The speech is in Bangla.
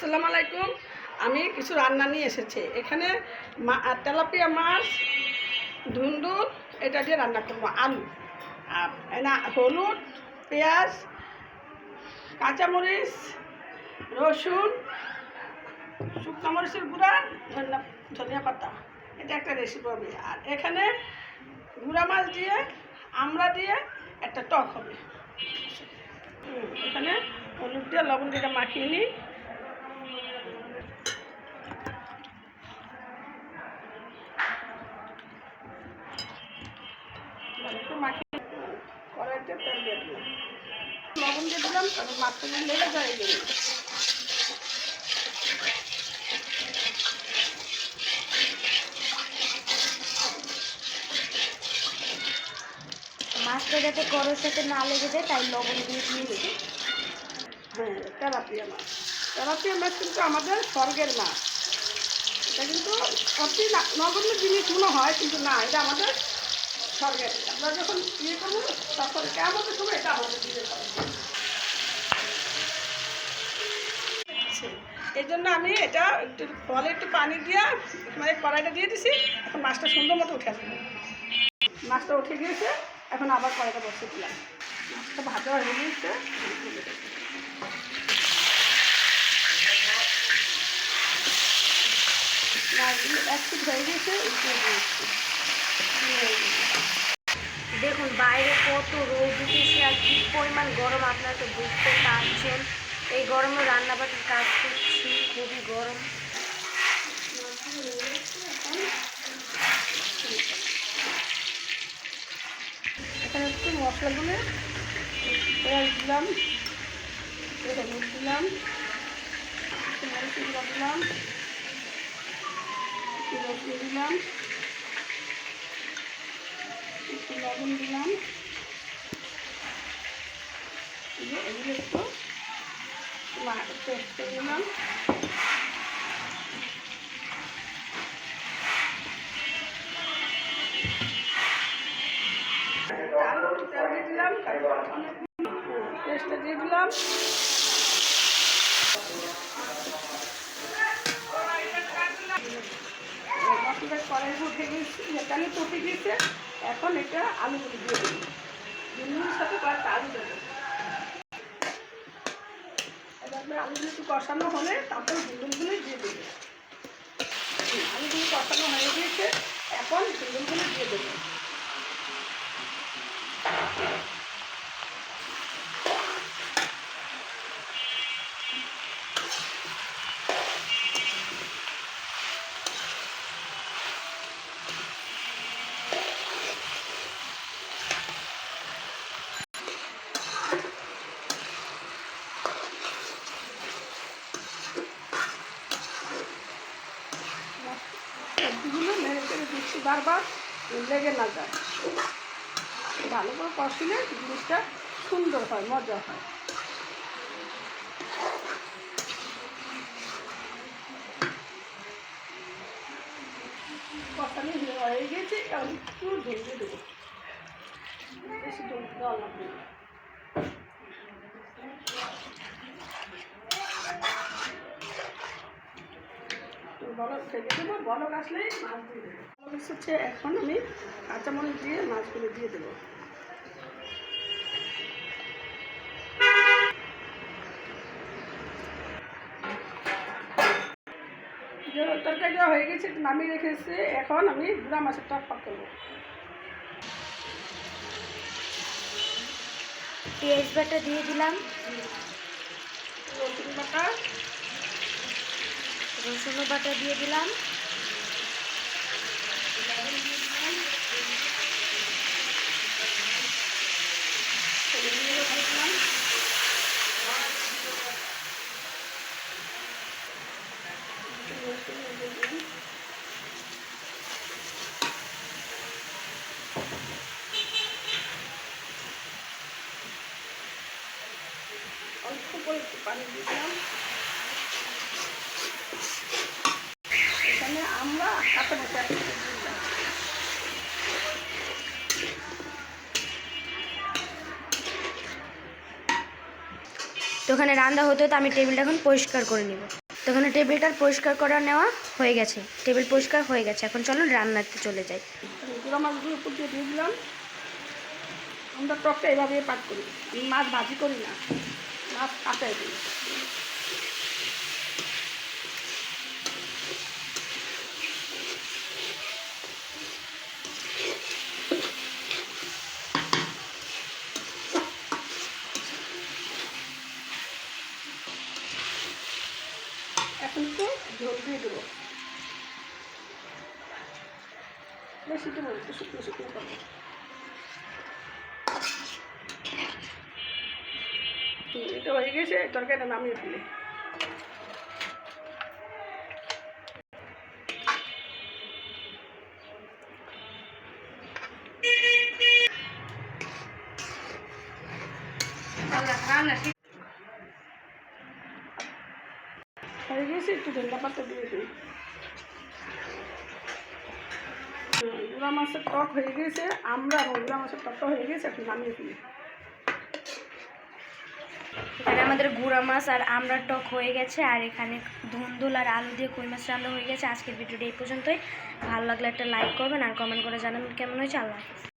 আসসালামু আলাইকুম। আমি কিছু রান্না নিয়ে এসেছি। এখানে মা- তেলাপিয়া মাছ ধুন্দুল এটা দিয়ে রান্না করব, আলু। না, হলুদ, পেঁয়াজ, কাঁচামরিচ, রসুন, শুকনো মরিচের গুঁড়া, ধনিয়া ধনিয়া পাতা। এটা একটা রেসিপি হবে। আর এখানে গুঁড়া মাছ দিয়ে আমরা দিয়ে একটা টক হবে। এখানে হলুদ দিয়ে লবণ দিয়ে মাখিয়ে নিই একটু মাখিয়ে মাছটা যাতে করোর সাথে না লেগে যায় তাই লবণ দিয়ে দিয়ে দেবে হ্যাঁ তেলাপিয়া মাছ তেলাপিয়া মাছ কিন্তু আমাদের স্বর্গের মাছ এটা কিন্তু অতি নগণ্য জিনিস মনে হয় কিন্তু না এটা আমাদের যখন ইয়ে কেমন এটা হবে। এই জন্য আমি এটা একটু ফলে একটু পানি দিয়ে মানে কড়াইটা দিয়ে দিছি। এখন মাছটা সুন্দর মতো উঠে আসবে। মাছটা উঠে গিয়েছে, এখন আবার কড়াইটা বসে দিলাম। মাছটা ভাজা হয়ে গিয়েছে। এক হয়ে গিয়েছে, উঠিয়ে দিয়েছি। বাইরে কত রোদ উঠেছে আর কি পরিমাণ গরম আপনারা তো বুঝতে পারছেন। এই গরমে রান্নাবাটির কাজ করছি, খুবই গরম। এখানে একটু মশলাগুলো পেঁয়াজ দিলাম একটু হলুদ দিলাম দিলাম দিলাম। একটু লবণ দিলাম। এগুলো একটু পেস্ট দিলাম। দিলাম দিয়ে দিলাম। মশলাটা কড়াই উঠে উঠে গিয়েছে এখন এটা আলুগুলো দিয়ে দেবো। সাথে কয়েকটা আলু দেবো। এবার আলুগুলো একটু কষানো হলে তারপর ঝুলগুলো দিয়ে দেবো। আলুগুলো কষানো হয়ে গিয়েছে এখন বেগুনগুলো দিয়ে দেবো। বারবার লেগে না যায়। ভালো করে কষিলে জিনিসটা সুন্দর হয়, মজা হয়। কষানো হয়ে গেছে একটু ঝোল দেবো। বেশি জল লাগবে বলক থেকে দেবো বলক আসলেই মাছ দিয়ে দেবো। বলক হচ্ছে এখন আমি কাঁচামরিচ দিয়ে মাছগুলো দিয়ে দেবো। যে তরকারিটা হয়ে গেছে নামিয়ে রেখেছে এখন আমি গুঁড়া মাছের টক পাক করব। পেঁয়াজ বাটা দিয়ে দিলাম। রসুন বাটা রসুন বাটা দিয়ে দিলাম। অল্প করে একটু পানি দিলাম এখানে আমরা কাঁচা মশলা তো ওখানে রান্না হতে হতে আমি টেবিলটা এখন পরিষ্কার করে নেব। তো ওখানে টেবিলটা পরিষ্কার করা নেওয়া হয়ে গেছে। টেবিল পরিষ্কার হয়ে গেছে। এখন চলো রান্নাতে চলে যাই। গুঁড়া মাছগুলো উপর দিয়ে দিয়ে দিলাম। আমরা টকটা এভাবে পাক করি। মাছ ভাজি করি না। মাছ কাটাই দিই এখন একটু ঝোল দিয়ে দেবো। বেশি দেবো একটু শুকনো শুকনো করব হয়ে গেছে তরকারিটা নামিয়ে ফেলে। হয়ে গেছে একটু ধন্যা পাতা দিয়ে দিই গুঁড়া মাছের টক হয়ে গেছে আমরা গুঁড়া মাছের টকটা হয়ে গেছে এখন নামিয়ে ফেলি এখানে আমাদের গুঁড়া মাছ আর আমরা টক হয়ে গেছে, আর এখানে ধুন্দুল আর আলু দিয়ে কই মাছ রান্না হয়ে গেছে। আজকের ভিডিওটা এই পর্যন্তই। ভালো লাগলে একটা লাইক করবেন আর কমেন্ট করে জানাবেন কেমন হয়েছে। আল্লাহ